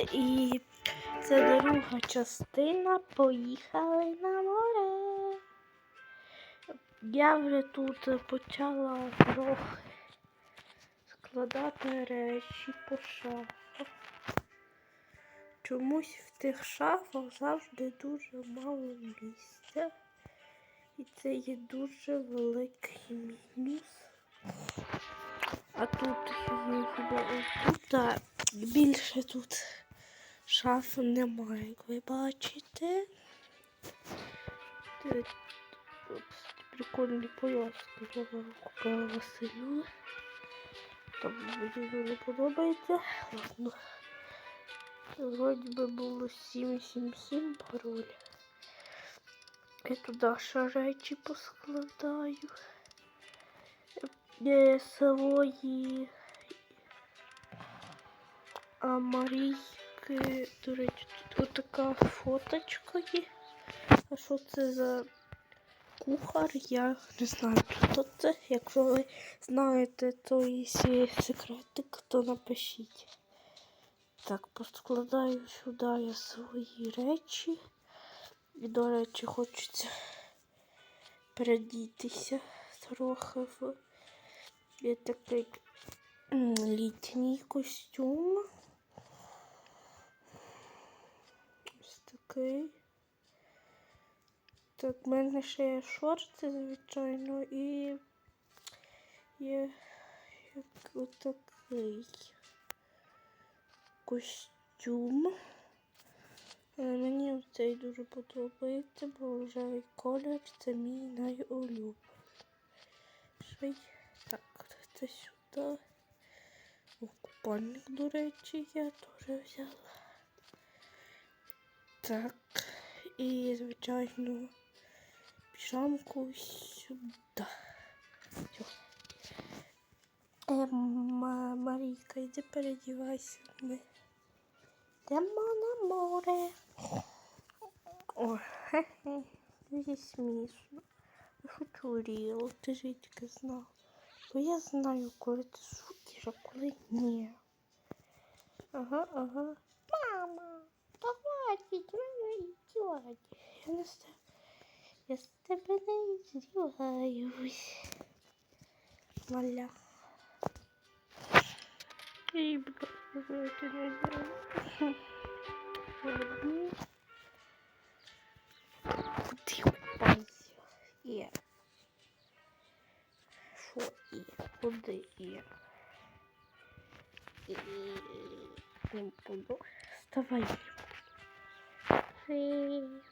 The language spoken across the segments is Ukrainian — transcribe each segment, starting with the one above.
І це друга частина. Поїхали на море. Я вже тут почала трохи складати речі по шафах. Чомусь в тих шафах завжди дуже мало місця. І це є дуже великий мінус. А тут е, тут більше тут шаф немає, як ви бачите. Тут, прикольні пояски купила Василю. Там мені дуже подобається. Ладно. Вроді би було 777 пароль. Я туди ще речі поскладаю е, свої а Марійки, до речі, тут така фоточка є. А що це за кухар? Я не знаю, хто це. Якщо ви знаєте той секретик, то напишіть. Так, поскладаю сюди свої речі. І, до речі, хочеться передітися трохи в такий літній костюм. Такий. Так, в мене ще є шорти, звичайно, і є як отакий костюм. Мені цей дуже подобається, бо рожевий колір це мій найулюбленіший. Так, це сюди. Купальник, до речі, я теж взяла. Так, і, звичайно, піжамку сюди. Все. Ема, Марійка, йди передівайся. Ми йдемо на море. О, хе-хе, дуже смішно. Я хочу ріл, ти ж тільки знав. Бо я знаю, коли ти шутиш, а коли ні. Ага, ага. Мама, погладіть, мене ідіот. Я не з я з тебе не здіваюсь. Маля. І, бля, ти не знаю. Куди купайся? Є. Що і? Куди і? І... Не буду. Вставай. Ой.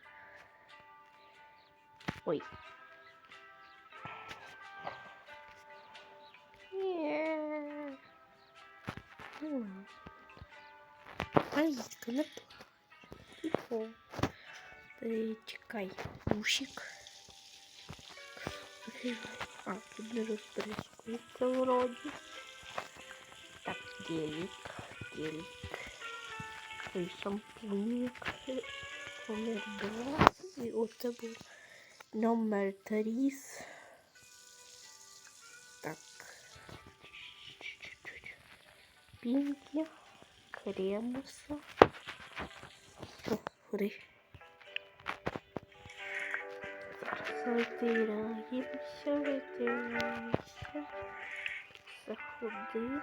Марійка, не. Тихо. Ти чекай. Мушик. А, тут не розбризкується вроді. Так, гелик, гелик. Ой, шампунік. Номер два. І оце був номер три. Так. Чуть-чуть. Пінки. Кремуса. О, ходи. Витираємося, витираємося. Заходи.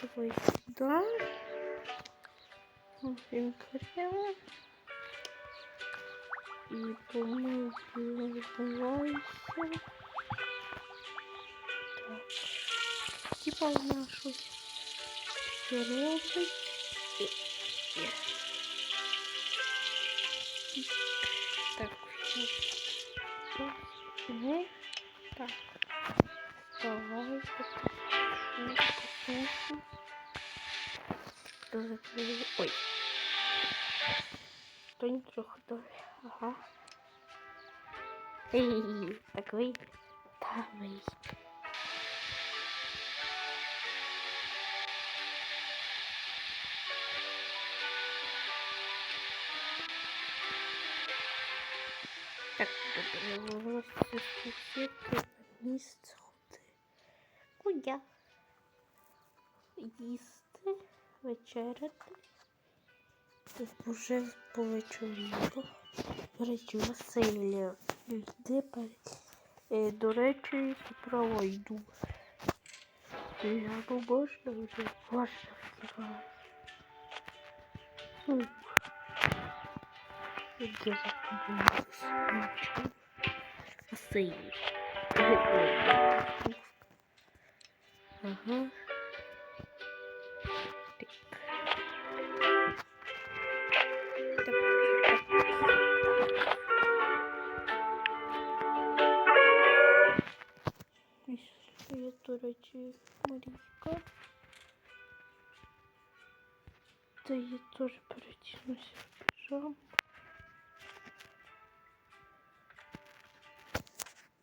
Давай сюди. Вим крем. І помивайся. Так. Типа вона щось Закрили. Ой. Тонь трохи добре. Ага. Ей, так вийде. Та вийде. Так, добре, спустити на місце ходи. Вечеряти. Уже повечоріло. До речі, Василя йде перед. Е, До речі, справа йду. Ну можна вже можна. Ну, я. Ага. речі, Марійка. Та я теж перетягнуся в піжаму.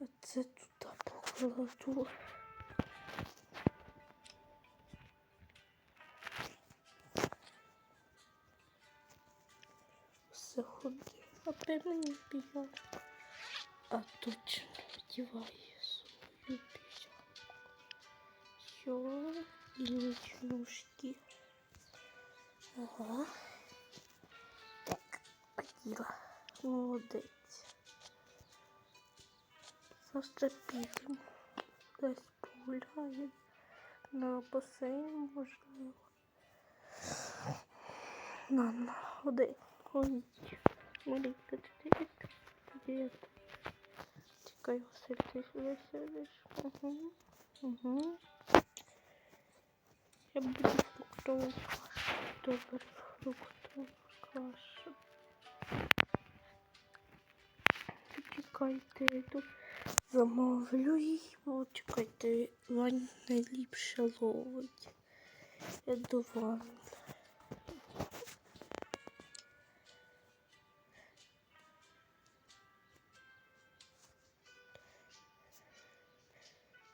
А це туди покладу. Все ходи, аби мені піжаму. А точно вдіваю Все, і. Ага. Так, поділа. Молодець. Завтра підемо. Десь погуляємо. На басейн, можливо. На, на, ходи. Ходіть. Марійка, ти ти? Чекай, Василь, ти сюди сядеш. Угу. Угу. Я буду фруктову кашу. Добре, фруктову кашу. Чекайте, я замовлю її, бо чекайте, Вань найліпше ловить. Я до ванни.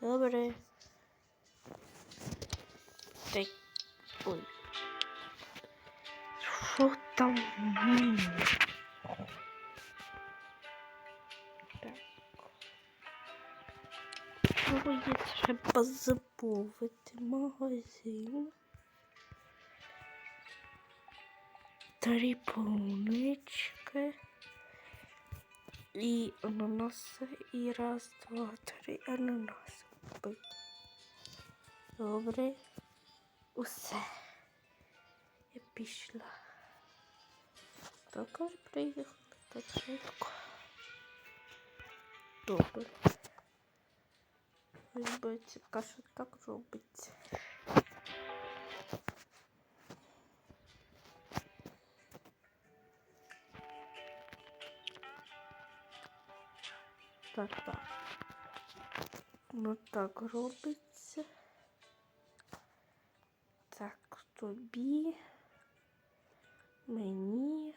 Добре. Дай. Ой. Що там? Так. Ой, треба замовити магазин. Три полунички. І ананаси, і раз, два, три ананаси купити. Усе. Я пішла. Також приїхала так швидко. Добре. Ось каша так робиться. Так, так. Ну так робиться. Так, тобі, мені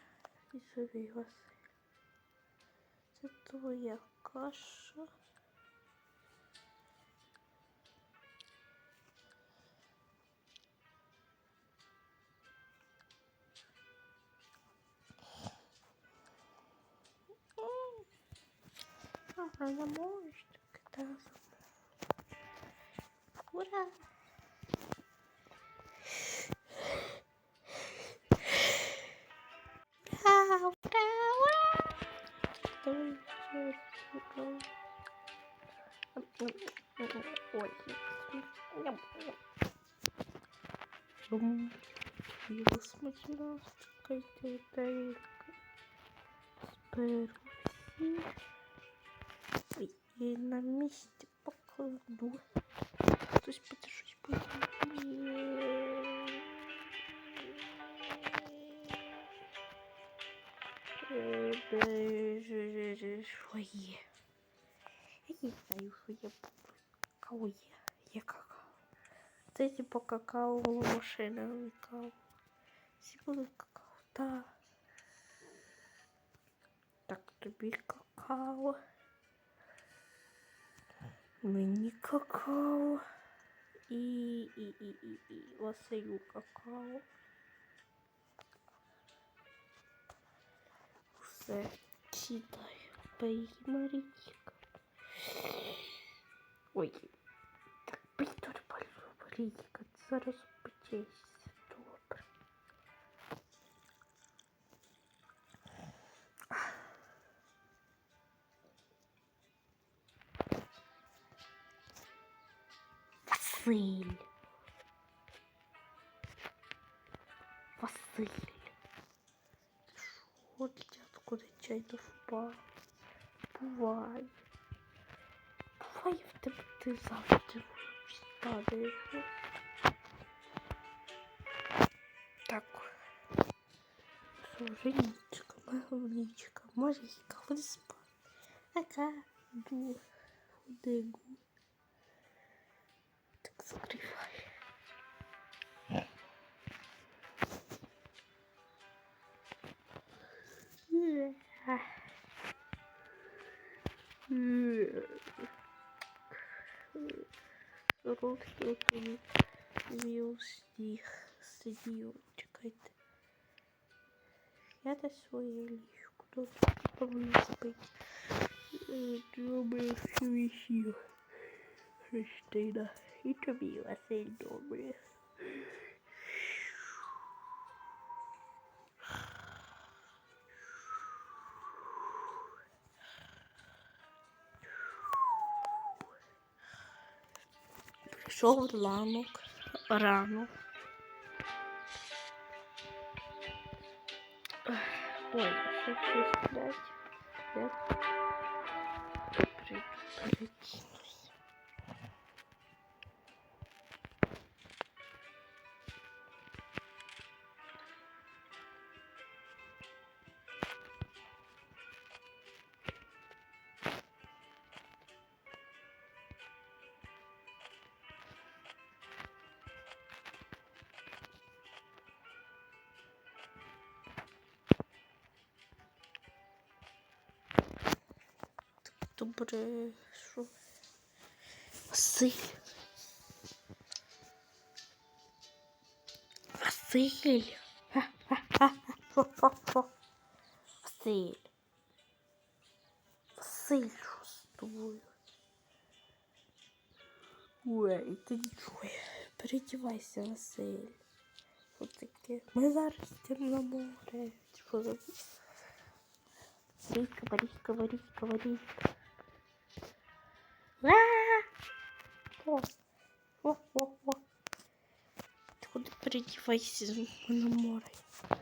і собі Василь. Це твоя каша. Ага, замовиш таки, та замовиш. Ура! Ой, ням, ням. М, Його смачно, чекайте, тарілка. Зберу всі. Ой, І на місці покладу. Хтось буде щось буде. Що є? Я не знаю, що буду. Какао є. Є какао. Це типу какао машина какао. Всі какао. Так. Так, тобі какао. Мені какао. І, і, і, і, і Василю какао. Все, читаю. пий, Марійка. Ой, так, Марійка, ти зараз печешся, ти завжди падаєш. Так. Що, Женічка, моя умничка, Марійка, ходи спати. Ага, ду, дигу. Тобі з'їв сніг, сидів, чекайте. Я на своє ліжко, тут повинен спить. Думаю, всю висів. Христина, і тобі, Василь, добре. Прийшов ранок, рано. Ой, що всі сплять? Я прийду Добре, що? Василь. Василь. Василь. Василь, що з тобою? Ой, ти нічого. Передівайся, Василь. Що таке? Ми зараз йдемо на море. Що за... Варійка, варійка, варійка, варійка. Куди передівайся на море? Ура!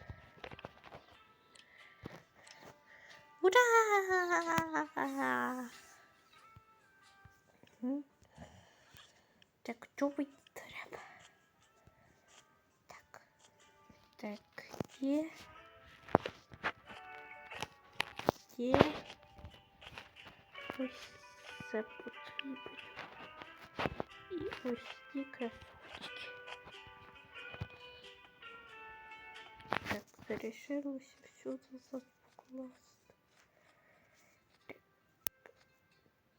Так, вирішилося всюди покласти.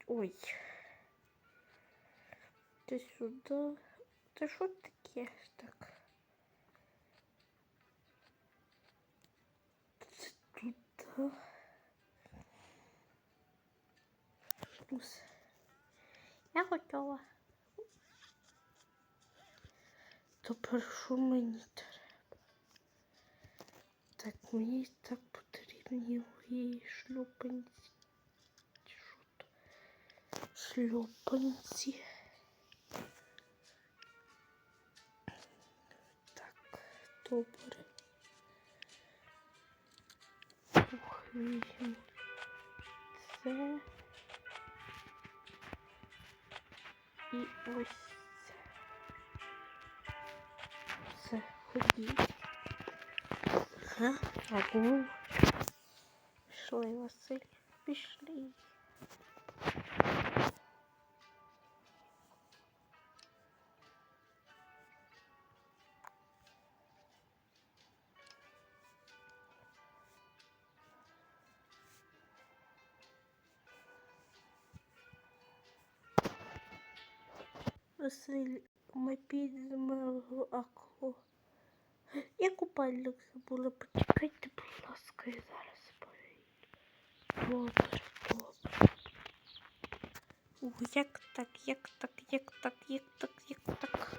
Ой. Ти сюди. Та що таке так? Це туди. Плюс. Я готова. Тепер що мені треба? Так, мені так потрібні мої шлюпанці. Що то? Шлюпанці. Так, добре. Ух, візьму це. І ось це. Все, ходіть. Ага, огу. Пішли, Василь, пішли. Василь, ми підемо в. Я купальник забула. Почекайте, будь ласка, я зараз перейду. Добре, добре. Як так, як так, як так, як так, як так.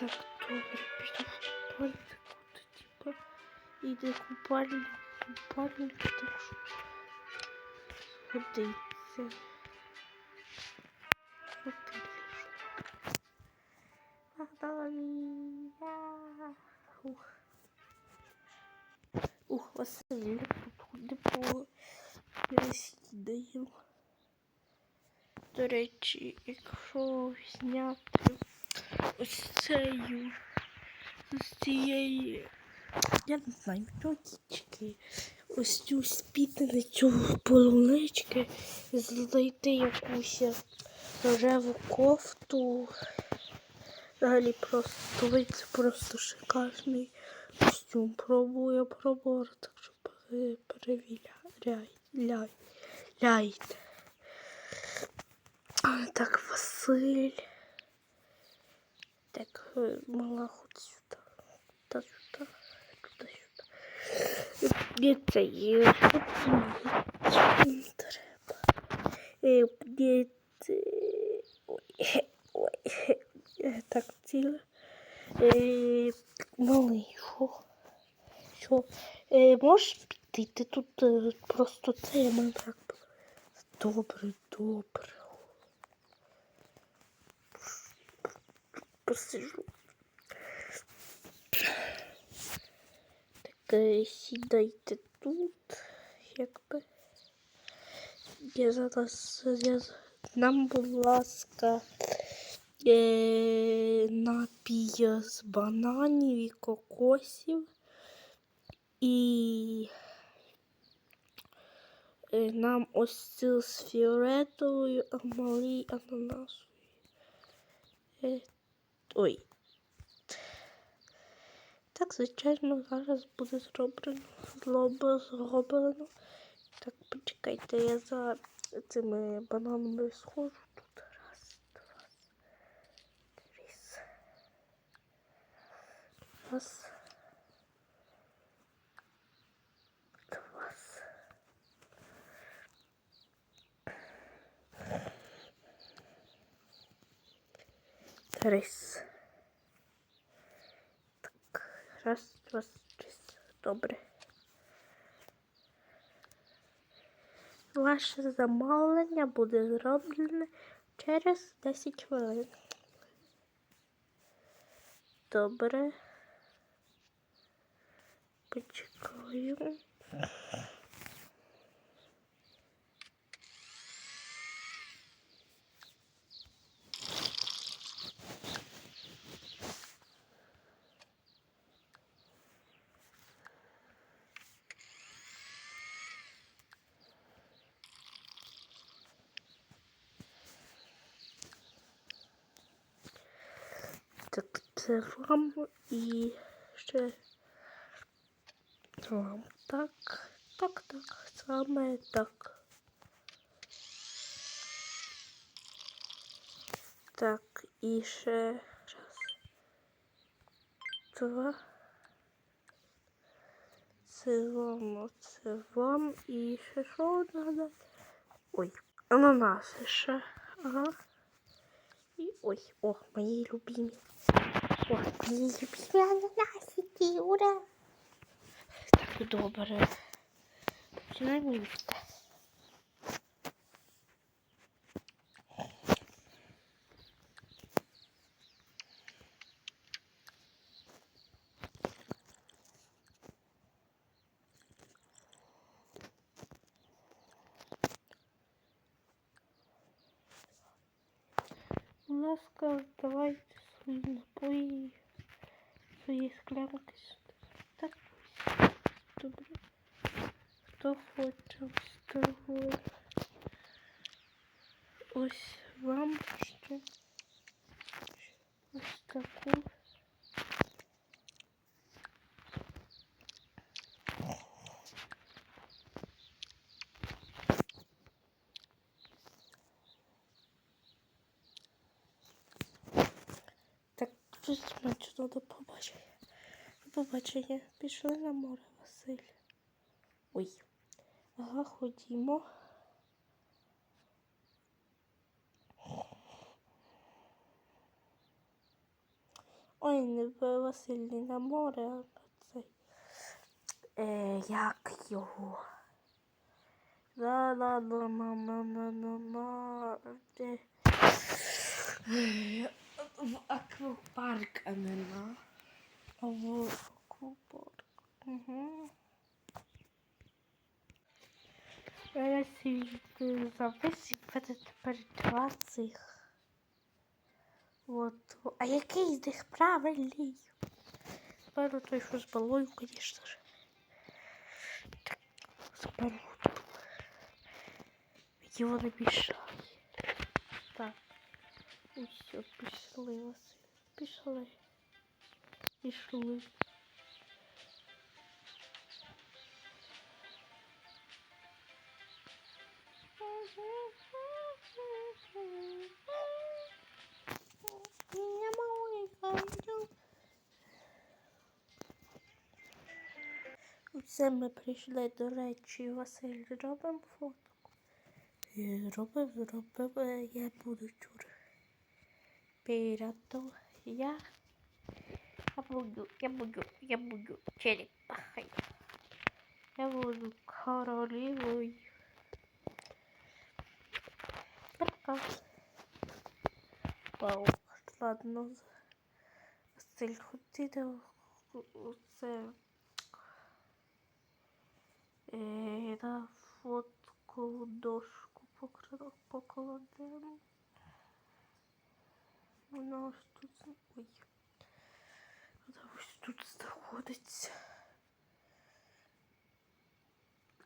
Так, добре, піду купальник. Типа, іде купальник, купальник, так що годиться. Готові. Ух. Ух, Василь, куди по пересідаю. До речі, якщо зняти ось цею з цієї, я не знаю, точки, ось цю спітницю полунички, знайти якусь рожеву кофту. Взагалі просто вид просто шикарний костюм. Пробую, пробую, так що пере- перевіряйте. Так, Василь. Так, е, мала хоть сюди. Та сюди, туди, сюди. Де це є? Не треба. Де це? Ой, ой. Е, Так, ціле. Е, Малий, що? Що? Е, можеш піти? Ти тут е, просто це я мене так. Добре, добре. Посижу. Так, е, сідайте тут, якби. Я зараз я... нам, будь ласка, е, напій з бананів і кокосів. І е, нам ось з фіолетовою, а малий ананасовою. Е, ой. Так, звичайно, зараз буде зроблено. Злоба зроблено. Так, почекайте, я за цими бананами схожу тут. Раз, два, три. Раз. Два. Три. Так, раз, два, три. Добре. Ваше замовлення буде зроблене через 10 хвилин. Добре. Почекаю. Так, це вам і ще вам так, так, так, саме так. Так, і ще раз. Два. Це вам, це вам і ще що надо? Ой, ананаси ще. Ага. І ой, о, мої любимі. О, мої любимі ананасики, ура! Так, добре. Починаємо їсти. Будь ласка, давайте свої напої, свої склянки сюди. Так, ось. Добре. Хто хоче ось того. Ось вам ще ось таку. Так, щось менше побачення. До побачення. Пішли на море, Василь. Ой. Ага, ходімо. Ой, не Василь, не на море, а цей. Е, як його? ла ла ла на на на на на в аквапарк, а не на. В аквапарк. Угу. І буде тепер два цих. От. А який з них правильний? Тепер той, що з балою, звісно ж. Так, зберу. Які вони мішають. Так. І все, пішли. Пішли. Пішли. Це ми прийшли до речі, Василь, робимо фотку. І Робив, зробив, е, я буду чур. Пірату. Я. Я буду, я буду, я буду черепахой. Я буду королевой. Пока. Вау, ладно. Василь, ходити це е, на фотку дошку покладемо. Вона ось тут. Ой. Вона ось тут знаходиться.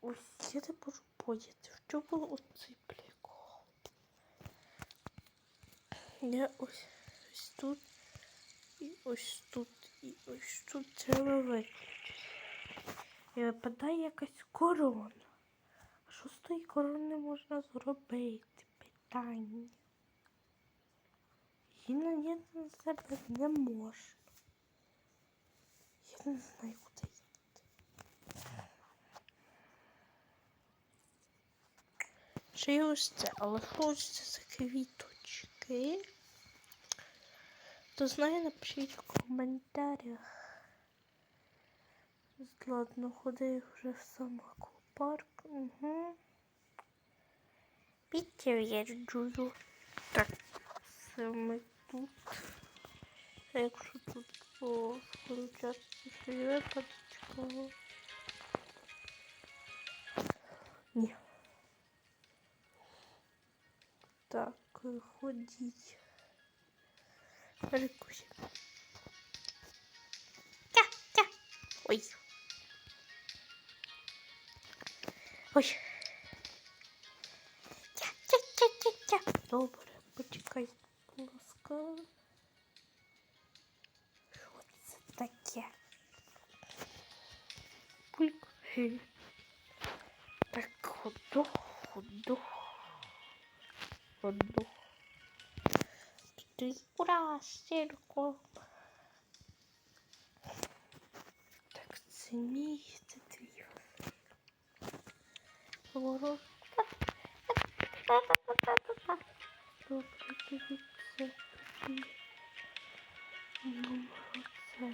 Ось я не можу поняти, в чому оцей прикол. Я ось, ось тут, і ось тут, і ось тут треба виключити. І випадає якась корона. Що з тої корони можна зробити? Питання. Її надіти на себе не можна. Я не знаю, куди йти. Ще є ось це, але це за квіточки? Хто знає, напишіть в коментарях. Ладно, ходи вже в сам аквапарк. Угу. Підтверджую. Так, це ми тут. А якщо тут включатися свій випадочку. Ні. Так, ходіть. Перекусі. Тя, тя. Ой. Ой. Тя, тя, тя, тя, тя. Добре, почекай, будь ласка. Що це таке? Пульк. Так, ходу. Ходу. Туди, ура, сірко. Так, це мій. Поворот. Добре, тоді це тоді. Номер це.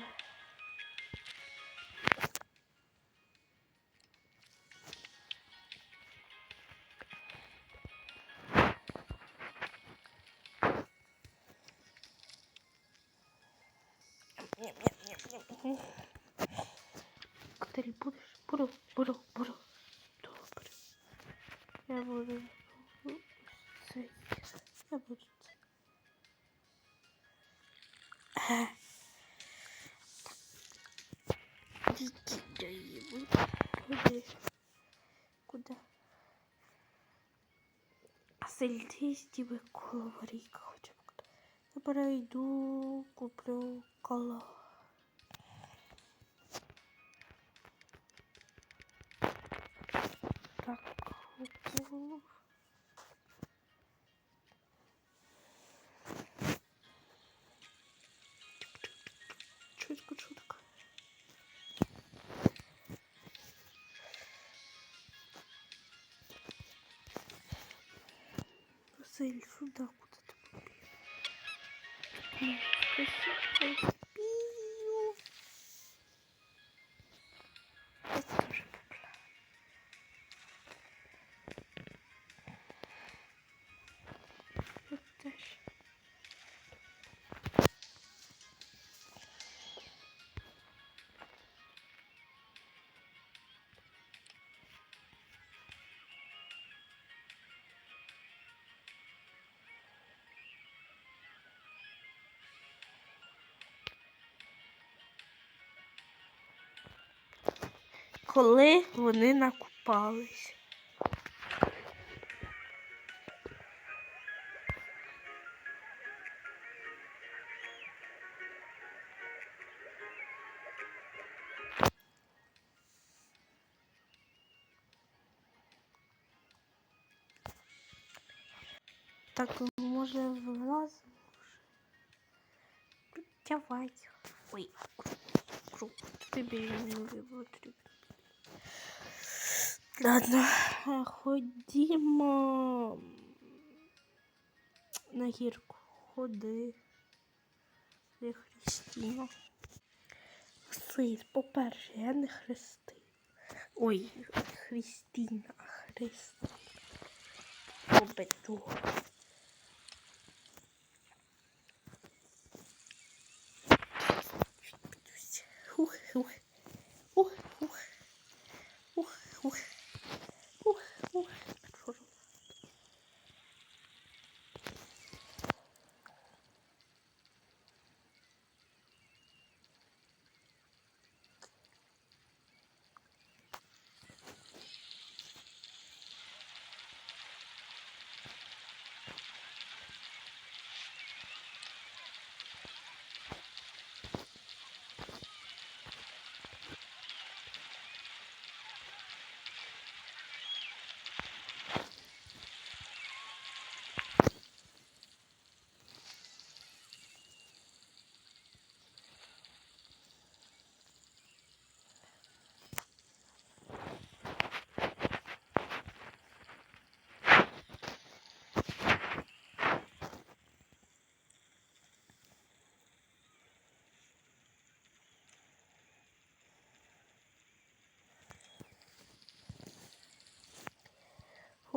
А сельдисті ви коловаріка хоча б. Я пройду, куплю коло. Коли вони накупались. Так, може влазимо? Давай. Ой, круг тобі не потрібно. Ладно, ходімо на гірку. Ходи. Я Христіна. Сир, по-перше, я не Христина. Ой, Христина. Ух, ух, ух, ух, ух,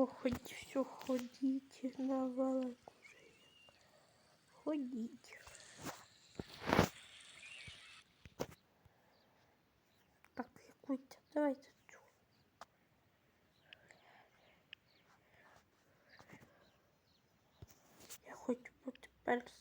О, ходіть, все, ходіть на велику жиє. Ходіть. Так, якуйте, давайте цю. Я хочу бути перс.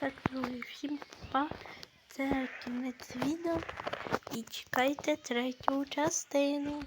Так, друзі, всім па. Це кінець відео. І чекайте третю частину.